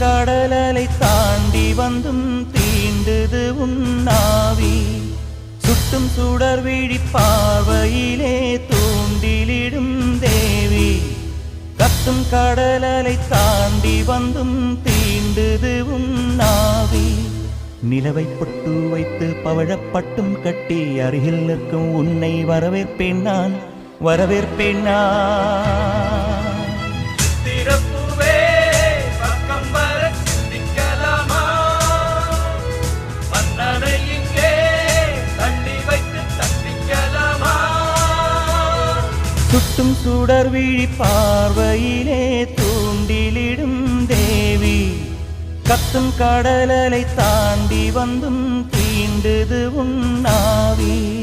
கடலலை தாண்டி வந்தும் தீண்டுது உன்னாவி சுட்டும் சுடர் விழி பார்வையிலே தூண்டிலிடும் தேவி. கத்தும் கடலலை தாண்டி வந்தும் தீண்டுது உன்னாவி நிலவை பொட்டு வைத்து பவழப்பட்டும் கட்டி அருகில் நிற்கும் உன்னை வரவேற்பேன் நான் வரவேற்பேன் நான். சுட்டும் சுடர் விழி பார்வையிலே தூண்டிலிடும் தேவி. கத்தும் கடலலை தாண்டி வந்தும் தீண்டுது உன்னாவி